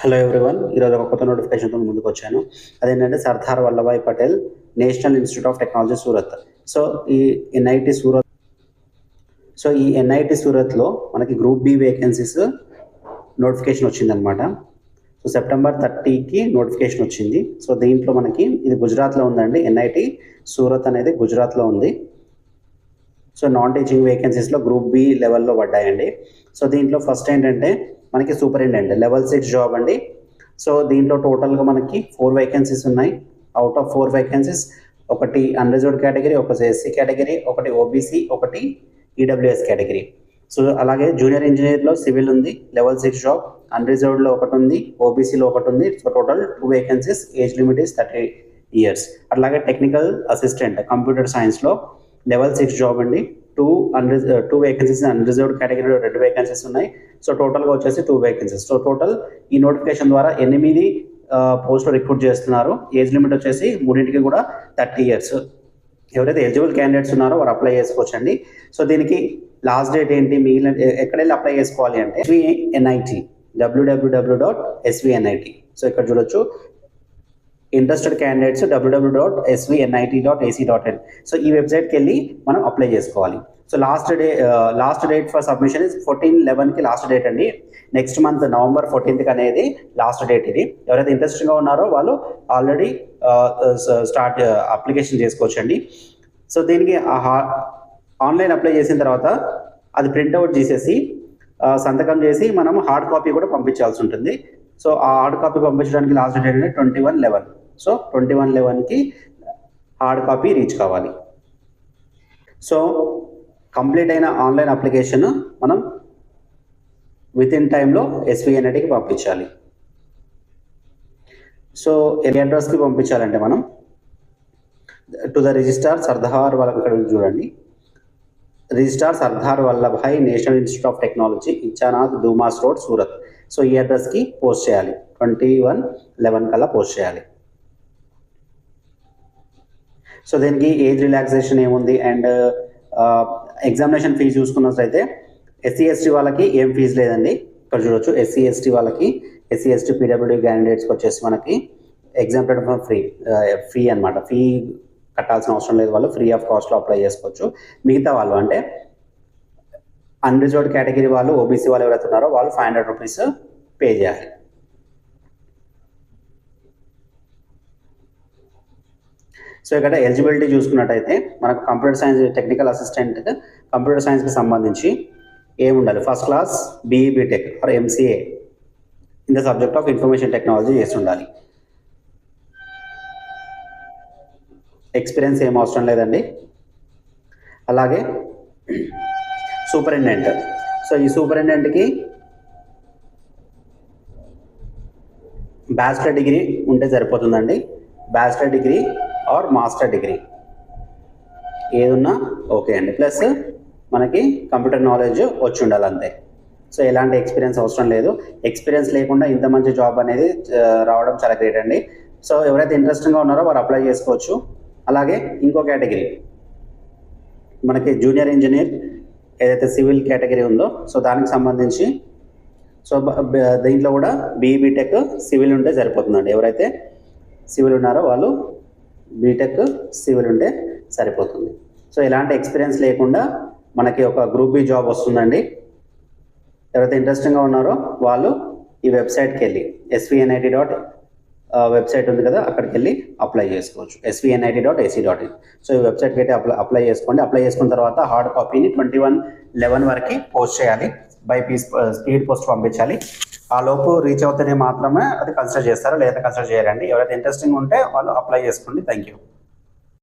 Hello everyone ఈరోజు ఒక కొత్త నోటిఫికేషన్తో ముందుకు వచ్చాను. అదేంటంటే Sardar Vallabhbhai Patel national institute of technology Surat. So ఈ ఎన్ఐటి సూరత్ సో ఈ ఎన్ఐటి సూరత్లో మనకి గ్రూప్ బి వేకెన్సీస్ నోటిఫికేషన్ వచ్చిందనమాట సో సెప్టెంబర్ థర్టీకి నోటిఫికేషన్ వచ్చింది. సో దీంట్లో మనకి ఇది గుజరాత్లో ఉందండి. ఎన్ఐటి సూరత్ అనేది గుజరాత్లో ఉంది. సో నాన్ టీచింగ్ వేకెన్సీస్లో గ్రూప్ బి లెవెల్లో పడ్డాయండి. సో దీంట్లో ఫస్ట్ ఏంటంటే మనకి సూపరింటెండెంట్ లెవెల్ సిక్స్ జాబ్ అండి. సో దీంట్లో టోటల్గా మనకి ఫోర్ వేకెన్సీస్ ఉన్నాయి. అవుట్ ఆఫ్ ఫోర్ వేకెన్సీస్ ఒకటి అన్రిజర్వ్డ్ కేటగిరీ ఒకటి ఎస్సీ కేటగిరీ ఒకటి ఓబీసీ ఒకటి ఈడబ్ల్యూఎస్ కేటగిరీ. సో అలాగే జూనియర్ ఇంజనీర్లో సివిల్ ఉంది లెవెల్ సిక్స్ జాబ్ అన్రిజర్వ్డ్లో ఒకటి ఉంది ఓబీసీలో ఒకటి ఉంది. So total two vacancies age limit is thirty years అట్లాగే టెక్నికల్ అసిస్టెంట్ కంప్యూటర్ సైన్స్లో లెవెల్ సిక్స్ జాబ్ అండి. టూ అన్రిజ టూ వేకెన్సీస్ అన్రిజర్వ్డ్ కేటగిరీలో రెండు వేకెన్సీస్ ఉన్నాయి. సో టోటల్గా వచ్చేసి టూ వేకెన్సీస్ సో టోటల్ ఈ నోటిఫికేషన్ ద్వారా ఎనిమిది పోస్టులు రిక్రూట్ చేస్తున్నారు. ఏజ్ లిమిట్ వచ్చేసి మూడింటికి కూడా థర్టీ ఇయర్స్. ఎవరైతే ఎలిజిబుల్ క్యాండిడేట్స్ ఉన్నారో వారు అప్లై చేసుకోవచ్చండి. సో దీనికి లాస్ట్ డేట్ ఏంటి? మిగిలిన ఎక్కడ వెళ్ళి అప్లై చేసుకోవాలి అంటే ఎస్విఎన్ఐటి డబ్ల్యూడబ్ల్యూడబ్ల్యూ డాట్ ఎస్విఎన్ఐటి సో ఇక్కడ చూడొచ్చు. Interested candidates WWW dot SVNIT dot AC dot in so ఈ వెబ్సైట్కి వెళ్ళి మనం అప్లై చేసుకోవాలి. So last day last date for submission is fourteen లెవెన్కి లాస్ట్ డేట్ అండి. నెక్స్ట్ మంత్ నవంబర్ ఫోర్టీన్త్కి అనేది లాస్ట్ డేట్ ఇది. ఎవరైతే ఇంట్రెస్టింగ్గా ఉన్నారో వాళ్ళు ఆల్రెడీ స్టార్ట్ అప్లికేషన్ చేసుకోవచ్చండి. సో దీనికి ఆన్లైన్ అప్లై చేసిన తర్వాత అది ప్రింట్అవుట్ చేసేసి uh, సంతకం చేసి మనం హార్డ్ కాపీ కూడా పంపించాల్సి ఉంటుంది. సో ఆ హార్డ్ కాపీ పంపించడానికి లాస్ట్ డేట్ అంటే twenty one eleven so twenty one లెవెన్కి హార్డ్ కాపీ రీచ్ కావాలి. సో కంప్లీట్ అయిన ఆన్లైన్ అప్లికేషన్ మనం విత్ ఇన్ టైంలో ఎస్విఎన్ఐటికి పంపించాలి. సో ఏ అడ్రస్కి పంపించాలంటే మనం? టు ద రిజిస్టార్ సర్దార్ వాళ్ళకి ఇక్కడ చూడండి. Registrar Sardar Vallabhbhai national institute of technology Ichchhanath Dumas road Surat. So ఈ అడ్రస్కి పోస్ట్ చేయాలి. ట్వంటీ వన్ లెవెన్ కల్లా పోస్ట్ చేయాలి. సో దీనికి ఏజ్ రిలాక్సేషన్ ఏముంది? అండ్ ఎగ్జామినేషన్ ఫీజు చూసుకున్నట్లయితే ఎస్సీ ఎస్టీ వాళ్ళకి ఏం ఫీజు లేదండి. ఇక్కడ చూడొచ్చు ఎస్సీ ఎస్టీ వాళ్ళకి ఎస్సీ ఎస్టీ పీడబ్ల్యూడీ క్యాండిడేట్స్కి వచ్చేసి మనకి ఎగ్జామ్ ప్లాట్ఫామ్ ఫ్రీ ఫీ అన్నమాట. ఫీ కట్టాల్సిన అవసరం లేదు. వాళ్ళు ఫ్రీ ఆఫ్ కాస్ట్లో అప్లై చేసుకోవచ్చు. మిగతా వాళ్ళు అంటే అన్రిజర్వ్డ్ కేటగిరీ వాళ్ళు ఓబీసీ వాళ్ళు ఎవరైతే ఉన్నారో వాళ్ళు ఫైవ్ హండ్రెడ్ రూపీస్ పే చేయాలి. సో ఇక్కడ ఎలిజిబిలిటీ చూసుకున్నట్టయితే మనకు computer science technical assistant computer సైన్స్కి సంబంధించి ఏముండాలి first class BE BTech or MCA in the subject of information technology చేసి ఉండాలి. ఎక్స్పీరియన్స్ ఏం అవసరం లేదండి. అలాగే సూపరింటెండెంట్ సో ఈ సూపరింటెండెంట్కి బ్యాచిలర్ డిగ్రీ ఉంటే సరిపోతుందండి. Bachelor degree or master degree ఏదున్నా ఓకే అండి. ప్లస్ మనకి కంప్యూటర్ నాలెడ్జ్ వచ్చి ఉండాలి అంతే. సో ఎలాంటి ఎక్స్పీరియన్స్ అవసరం లేదు. ఎక్స్పీరియన్స్ లేకుండా ఇంత మంచి జాబ్ అనేది రావడం చాలా గ్రేట్ అండి. సో ఎవరైతే ఇంట్రెస్టింగ్గా ఉన్నారో వారు అప్లై చేసుకోవచ్చు. అలాగే ఇంకో కేటగిరీ. మనకి జూనియర్ ఇంజనీర్ ఏదైతే సివిల్ కేటగిరీ ఉందో సో దానికి సంబంధించి సో దీంట్లో కూడా బీబీటెక్ సివిల్ ఉంటే సరిపోతుందండి. ఎవరైతే సివిల్ ఉన్నారో వాళ్ళు బీటెక్ సివిల్ ఉంటే సరిపోతుంది. సో ఎలాంటి ఎక్స్పీరియన్స్ లేకుండా మనకి ఒక గ్రూప్ బి జాబ్ వస్తుందండి. ఎవరైతే ఇంట్రెస్టింగ్గా ఉన్నారో వాళ్ళు ఈ వెబ్సైట్కి వెళ్ళి ఎస్విఎన్ఐటి డాట్ వెబ్సైట్ ఉంది కదా అక్కడికి వెళ్ళి అప్లై చేసుకోవచ్చు. SVNIT dot AC dot in so ఈ వెబ్సైట్కి అయితే అప్లై అప్లై చేసుకోండి. అప్లై చేసుకున్న తర్వాత హార్డ్ కాపీని ట్వంటీ వన్ లెవెన్ వరకు పోస్ట్ చేయాలి. బై పీస్ స్పీడ్ పోస్ట్ పంపించాలి. ఆ లోపు రీచ్ అవుతేనే మాత్రమే అది కన్సిడర్ చేస్తారు లేదా కన్సిడర్ చేయరండి. ఎవరైతే ఇంట్రెస్టింగ్ ఉంటే వాళ్ళు అప్లై చేసుకోండి. Thank you.